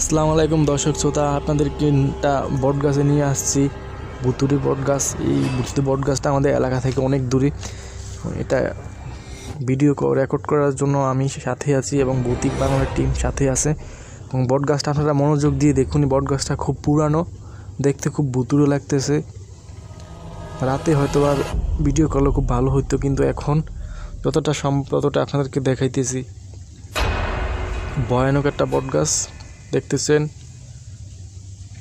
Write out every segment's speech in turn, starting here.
আসসালামু আলাইকুম দর্শক শ্রোতা আপনাদেরকে একটা বট গাছে নিয়ে আসছি। বুতুরি বট গাছ, এই বুতুরি বট গাছটা আমাদের এলাকা থেকে অনেক দূরে। এটা ভিডিও রেকর্ড করার জন্য আমি সাথে আছি এবং ভৌতিক বাংলার টিম সাথে আছে। এবং বট গাছটা আপনারা মনোযোগ দিয়ে দেখুন বট গাছটা খুব পুরানো, দেখতে খুব বুতুরো লাগতেছে। রাতে হয়তো আর ভিডিও করলে খুব ভালো হতো কিন্তু এখন যতটা সম্ভব ততটা আপনাদেরকে দেখাইতেছি। ভয়ানক একটা বট গাছ। দেখতেছেন?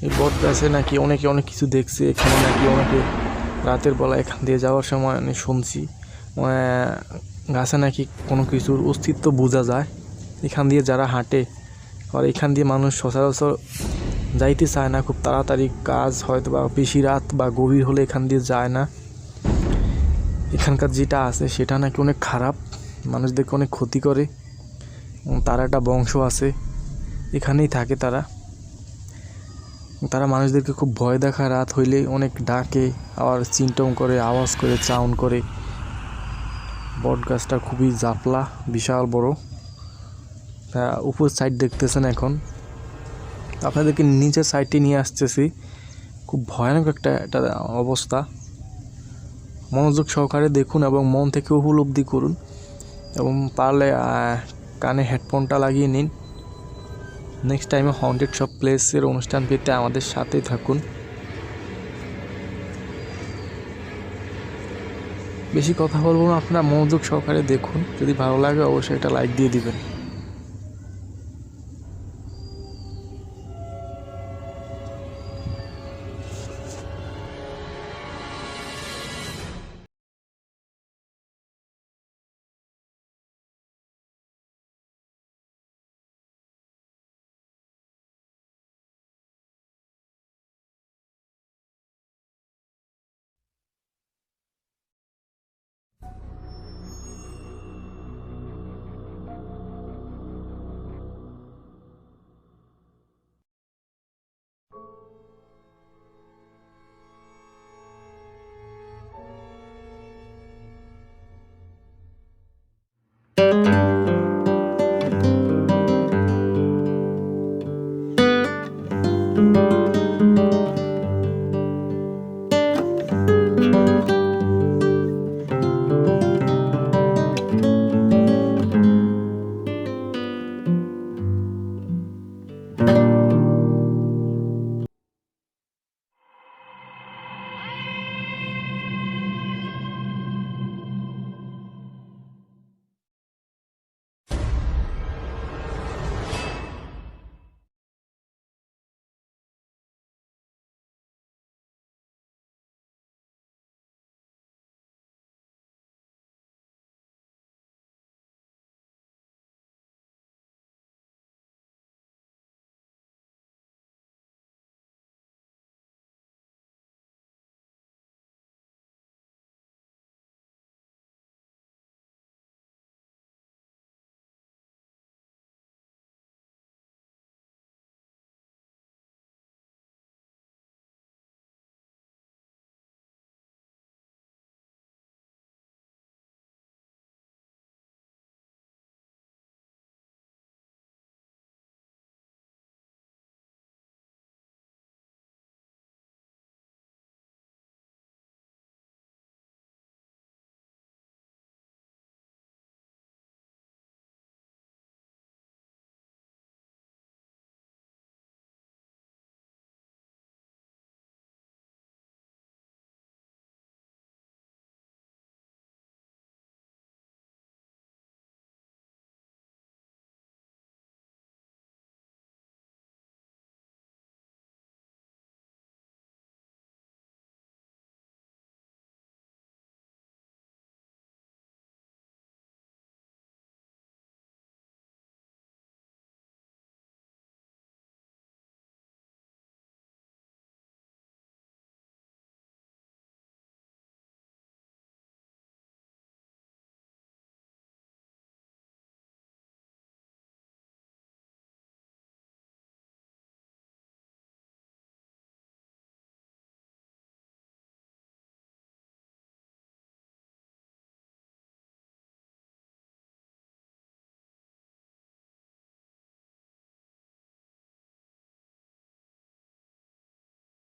এই বট গাছে নাকি অনেকে অনেক কিছু দেখছে, এখানে নাকি অনেকে রাতের বেলা এখান দিয়ে যাওয়ার সময় আমি শুনছি। গাছে নাকি কোনো কিছুর অস্তিত্ব বোঝা যায়। এখান দিয়ে যারা হাঁটে আর এখান দিয়ে মানুষ সচরাচর যাইতে চায় না, খুব তাড়াতাড়ি কাজ হয়তো বা বেশি রাত বা গভীর হলে এখান দিয়ে যায় না। এখানকার যেটা আছে সেটা নাকি অনেক খারাপ, মানুষদেরকে অনেক ক্ষতি করে। তার একটা বংশ আছে। এখানেই থাকে তারা। তারা মানুষদেরকে খুব ভয় দেখা রাত হইলে অনেক ডাকে, আবার চিন্টম করে, আওয়াজ করে, চাউন করে। বট গাছটা খুবই জাপলা, বিশাল বড়। উপর সাইড দেখতেছেন এখন। আপনাদেরকে নিচের সাইডটি নিয়ে আসতেছি। খুব ভয়ানক একটা একটা অবস্থা। মনোযোগ সহকারে দেখুন এবং মন থেকে উপলব্ধি করুন। এবং পারলে কানে হেডফোনটা লাগিয়ে নিন। নেক্সট টাইমে হন্টেড সব প্লেসের অনুষ্ঠান পেতে আমাদের সাথেই থাকুন। বেশি কথা বলব না, আপনারা মনোযোগ সহকারে দেখুন। যদি ভালো লাগে অবশ্যই একটা লাইক দিয়ে দিবেন।